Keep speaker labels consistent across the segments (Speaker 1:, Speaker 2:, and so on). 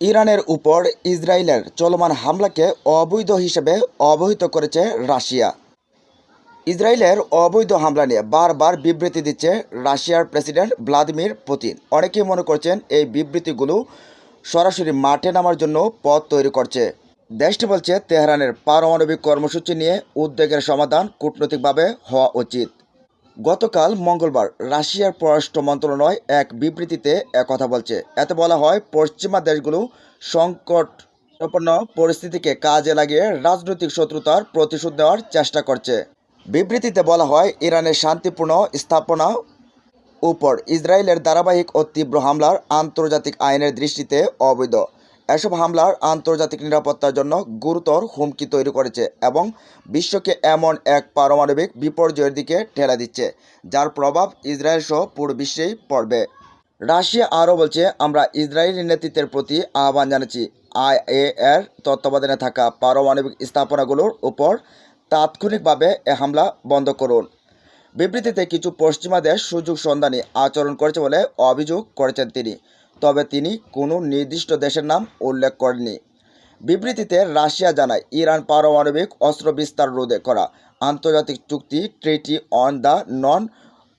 Speaker 1: ইরানের উপর ইসরায়েলের চলমান হামলাকে অবৈধ হিসেবে অবহিত করেছে রাশিয়া। ইসরায়েলের অবৈধ হামলা নিয়ে বারবার বিবৃতি দিচ্ছে রাশিয়ার প্রেসিডেন্ট ভ্লাদিমির পুতিন। অনেকেই মনে করছেন এই বিবৃতিগুলো সরাসরি মাঠে নামার জন্য পথ তৈরি করছে। দেশটি বলছে, তেহরানের পারমাণবিক কর্মসূচি নিয়ে উদ্বেগের সমাধান কূটনৈতিকভাবে হওয়া উচিত। গতকাল মঙ্গলবার রাশিয়ার পররাষ্ট্র মন্ত্রণালয় এক বিবৃতিতে একথা বলছে। এতে বলা হয়, পশ্চিমা দেশগুলো সংকটপন্ন পরিস্থিতিকে কাজে লাগিয়ে রাজনৈতিক শত্রুতার প্রতিশোধ নেওয়ার চেষ্টা করছে। বিবৃতিতে বলা হয়, ইরানের শান্তিপূর্ণ স্থাপনা উপর ইসরায়েলের ধারাবাহিক ও তীব্র হামলার আন্তর্জাতিক আইনের দৃষ্টিতে অবৈধ। এসব হামলার আন্তর্জাতিক নিরাপত্তার জন্য গুরুতর হুমকি তৈরি করেছে এবং বিশ্বকে এমন এক পারমাণবিক বিপর্যয়ের দিকে ঠেলা দিচ্ছে, যার প্রভাব ইসরায়েল সহ পুরো বিশ্বেই পড়বে। রাশিয়া আরও বলছে, আমরা ইসরায়েলি নেতৃত্বের প্রতি আহ্বান জানাচ্ছি আইএ এর তত্ত্বাবধানে থাকা পারমাণবিক স্থাপনাগুলোর উপর তাৎক্ষণিকভাবে এ হামলা বন্ধ করুন। বিবৃতিতে কিছু পশ্চিমা দেশ সুযোগ সন্ধানী আচরণ করেছে বলে অভিযোগ করেছেন তিনি। তবে তিনি কোনো নির্দিষ্ট দেশের নাম উল্লেখ করেননি। বিবৃতিতে রাশিয়া জানায়, ইরান পারমাণবিক অস্ত্র বিস্তার রোধে করা আন্তর্জাতিক চুক্তি treaty on the non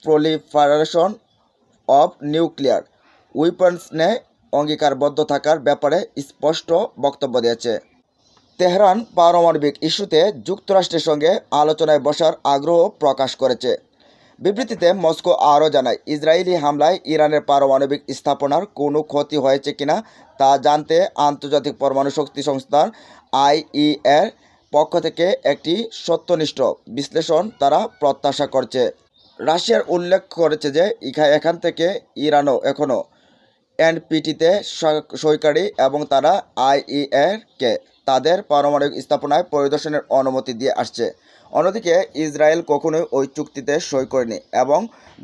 Speaker 1: proliferation of nuclear weapons নে অঙ্গীকারবদ্ধ থাকার ব্যাপারে স্পষ্ট বক্তব্য দিয়েছে। তেহরান পারমাণবিক ইস্যুতে যুক্তরাষ্ট্রের সঙ্গে আলোচনায় বসার আগ্রহ প্রকাশ করেছে। বিবৃতিতে মস্কো আরও জানায়, ইসরায়েলি হামলায় ইরানের পারমাণবিক স্থাপনার কোনো ক্ষতি হয়েছে কিনা তা জানতে আন্তর্জাতিক পরমাণু শক্তি সংস্থার আইইএর পক্ষ থেকে একটি সত্যনিষ্ঠ বিশ্লেষণ তারা প্রত্যাশা করছে। রাশিয়ার উল্লেখ করেছে যে এখান থেকে ইরানও এখনও এনপিটিতে সইকারী এবং তারা আইইএরকে তাদের পারমাণবিক স্থাপনায় পরিদর্শনের অনুমতি দিয়ে আসছে। অন্যদিকে, ইসরায়েল কখনোই ওই চুক্তিতে সই করেনি এবং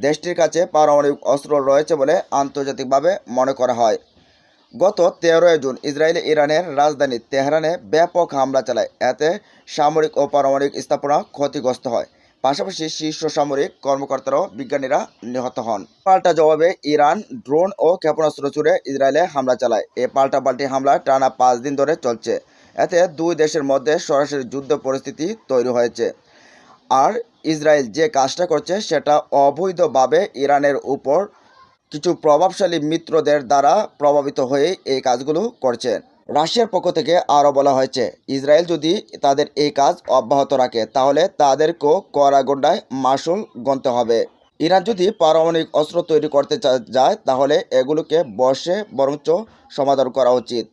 Speaker 1: দেশটির কাছে পারমাণবিক অস্ত্র রয়েছে বলে আন্তর্জাতিকভাবে মনে করা হয়। গত তেরোই জুন ইসরায়েল ইরানের রাজধানী তেহরানে ব্যাপক হামলা চালায়। এতে সামরিক ও পারমাণবিক স্থাপনা ক্ষতিগ্রস্ত হয়। পাশাপাশি শীর্ষ সামরিক কর্মকর্তারাও বিজ্ঞানীরা নিহত হন। পাল্টা জবাবে ইরান ড্রোন ও ক্ষেপণাস্ত্র ছুড়ে ইসরায়েলে হামলা চালায়। এ পাল্টাপাল্টি হামলা টানা পাঁচ দিন ধরে চলছে। এতে দুই দেশের মধ্যে সরাসরি যুদ্ধ পরিস্থিতি তৈরি হয়েছে। আর ইসরায়েল যে কাজটা করছে সেটা অবৈধভাবে ইরানের উপর কিছু প্রভাবশালী মিত্রদের দ্বারা প্রভাবিত হয়ে এই কাজগুলো করছে। রাশিয়ার পক্ষ থেকে আরও বলা হয়েছে, ইসরায়েল যদি তাদের এই কাজ অব্যাহত রাখে, তাহলে তাদেরকেও করাগোডায় মাসুল গণতে হবে। ইরান যদি পারমাণবিক অস্ত্র তৈরি করতে যায়, তাহলে এগুলোকে বসে বরঞ্চ সমাধান করা উচিত।